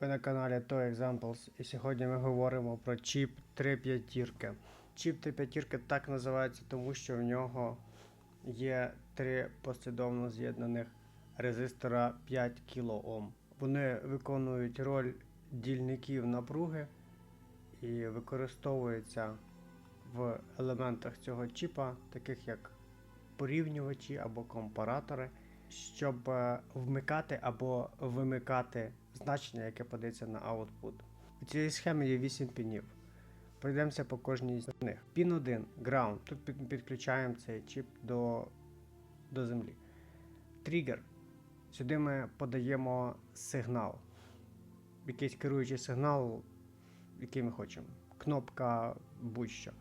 Ви на каналі Toy Examples і сьогодні ми говоримо про чіп 3 п'ятірки. Чіп 3 п'ятірки так називається, тому що в нього є три послідовно з'єднаних резистора 5 кОм. Вони виконують роль дільників напруги і використовуються в елементах цього чіпа, таких як порівнювачі або компаратори, щоб е, вмикати або вимикати значення, яке подається на output. У цій схемі є 8 пінів. Пройдемося по кожній з них. Пін 1 ground. Тут підключаємо цей чіп до, до землі. Тригер. Сюди ми подаємо сигнал. Якийсь керуючий сигнал, який ми хочемо. Кнопка будь-що.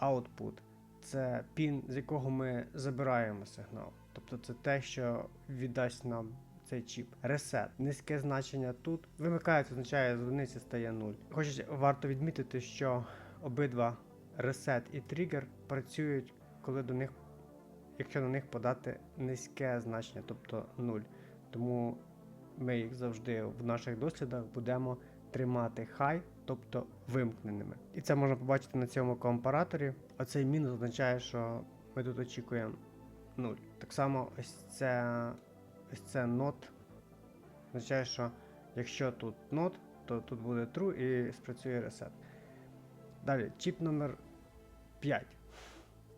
Output це пін, з якого ми забираємо сигнал. Тобто це те, що віддасть нам цей чіп. Reset. Низьке значення тут. Вимикається, означає, з стає 0. Хоч варто відмітити, що обидва Reset і Trigger працюють, коли до них, якщо на них подати низьке значення, тобто 0. Тому ми їх завжди в наших дослідах будемо тримати high, тобто вимкненими. І це можна побачити на цьому компараторі. Оцей мінус означає, що ми тут очікуємо 0. Так само ось це, ось це not означає, що якщо тут not, то тут буде true і спрацює reset. Далі, чіп номер 5.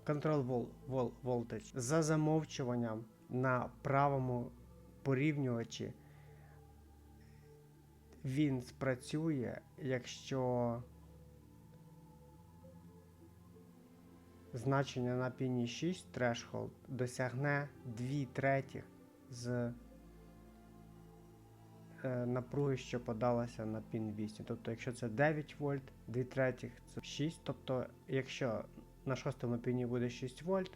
Control vol- vol- voltage. За замовчуванням на правому порівнювачі він спрацює, якщо значення на піні 6 threshold досягне 2 третіх з е, напруги, що подалася на пін 8. Тобто, якщо це 9 вольт, 2 третіх це 6. Тобто, якщо на шостому піні буде 6 вольт,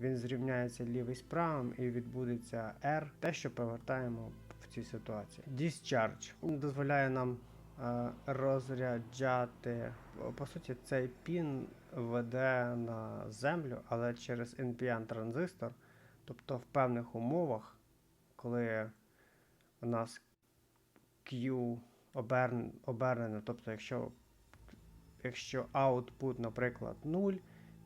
він зрівняється лівий з правим і відбудеться R, те, що повертаємо в цій ситуації. Discharge дозволяє нам розряджати. По- суті, цей пін веде на землю, але через NPN транзистор. Тобто в певних умовах, коли у нас Q оберн, обернено, тобто якщо, якщо output, наприклад, 0,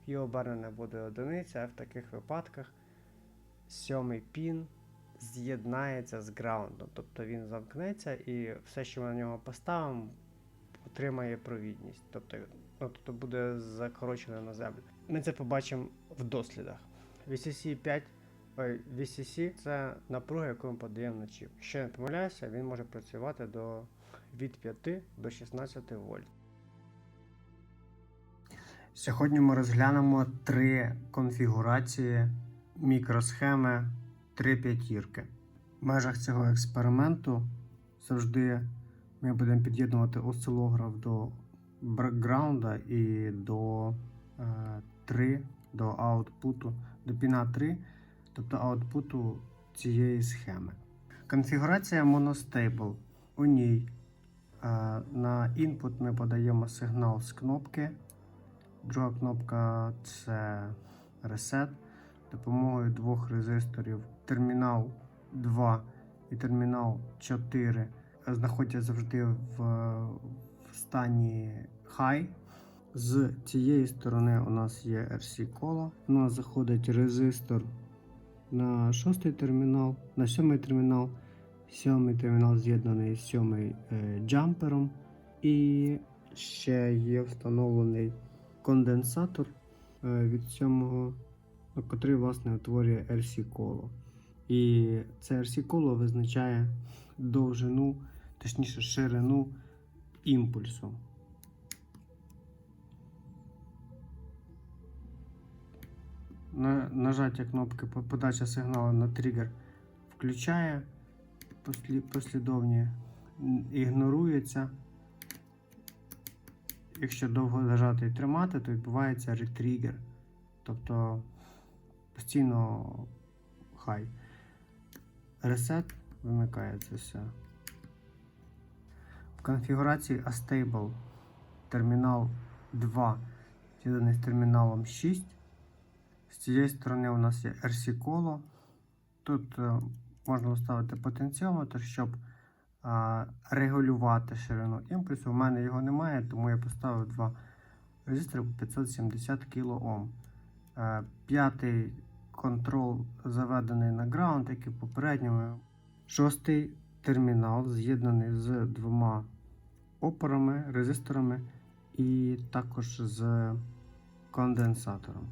Q обернене буде одиниця, а в таких випадках сьомий пін з'єднається з граундом. Тобто він замкнеться і все, що ми на нього поставимо, отримає провідність. Тобто, ну, тобто буде закорочено на землю. Ми це побачимо в дослідах. VCC 5 Ой, VCC це напруга, яку ми подаємо на чіп. Якщо не помиляюся, він може працювати до від 5 до 16 вольт. Сьогодні ми розглянемо три конфігурації мікросхеми 3 п'ятірки. В межах цього експерименту завжди ми будемо під'єднувати осцилограф до бекграунда і до е, 3 до аутпуту, до піна 3, тобто аутпуту цієї схеми. Конфігурація Monostable. У ній е, на інпут ми подаємо сигнал з кнопки. Друга кнопка це Reset. Допомогою двох резисторів термінал 2 і термінал 4 знаходяться завжди в, в стані High. З цієї сторони у нас є RC коло. У нас заходить резистор на шостий термінал, на сьомий термінал. Сьомий термінал з'єднаний з сьомий е, джампером. І ще є встановлений конденсатор е, від сьомого, ну, котрий власне утворює RC коло. І це RC коло визначає довжину, точніше ширину імпульсу. На, нажаття кнопки подача сигналу на тригер включає послідовні, ігнорується. Якщо довго нажати і тримати, то відбувається ретригер. Тобто постійно хай. Reset вимикається все. В конфігурації Astable термінал 2 з'єднаний з терміналом 6. З цієї сторони у нас є RC коло. Тут е, можна вставити потенціометр, щоб а, регулювати ширину імпульсу. У мене його немає, тому я поставив два резистори по 570 кОм. П'ятий контрол заведений на граунд, як і в попередньому. Шостий термінал з'єднаний з двома опорами, резисторами і також з конденсатором.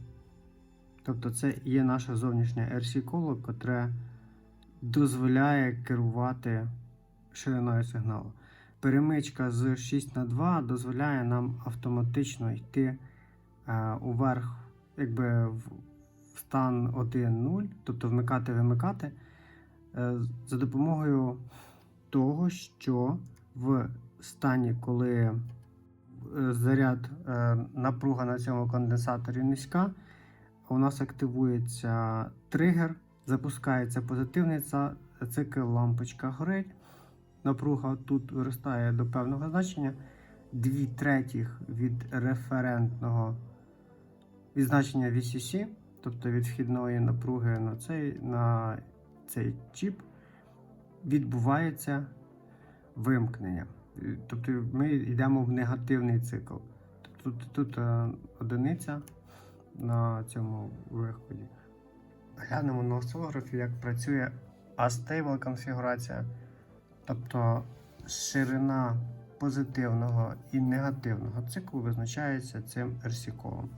Тобто це є наше зовнішнє RC коло, котре дозволяє керувати шириною сигналу. Перемичка з 6 на 2 дозволяє нам автоматично йти е, уверх, якби в стан 1-0, тобто вмикати вимикати е, за допомогою того, що в стані, коли е, заряд е, напруга на цьому конденсаторі низька, у нас активується тригер, запускається позитивний цикл, лампочка горить. Напруга тут виростає до певного значення. Дві третіх від референтного від значення VCC, тобто від вхідної напруги на цей, на цей чіп, відбувається вимкнення. Тобто ми йдемо в негативний цикл. Тобто тут, тут е, одиниця на цьому виході. Глянемо на осцилографі, як працює Astable конфігурація. Тобто ширина позитивного і негативного циклу визначається цим RC-колом.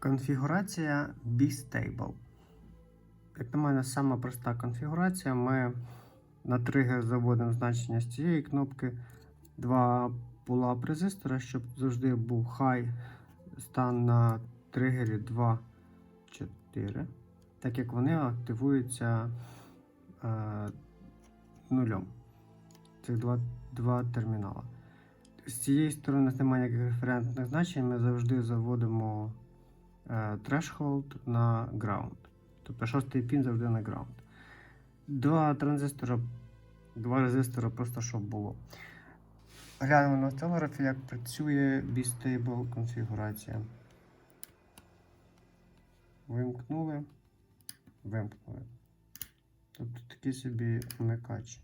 Конфігурація B-Stable. Як на мене, сама проста конфігурація. Ми на тригер заводимо значення з цієї кнопки. Два pull-up резистора, щоб завжди був хай стан на тригері 2, 4. Так як вони активуються е, нулем. Цих два, два термінала. З цієї сторони немає ніяких референтних значень. Ми завжди заводимо threshold на ground. Тобто шостий пін завжди на ground. Два транзистора, два резистора, просто щоб було. Глянемо на осцилографі, як працює B-Stable конфігурація. Вимкнули, вимкнули. Тобто такий собі вмикач.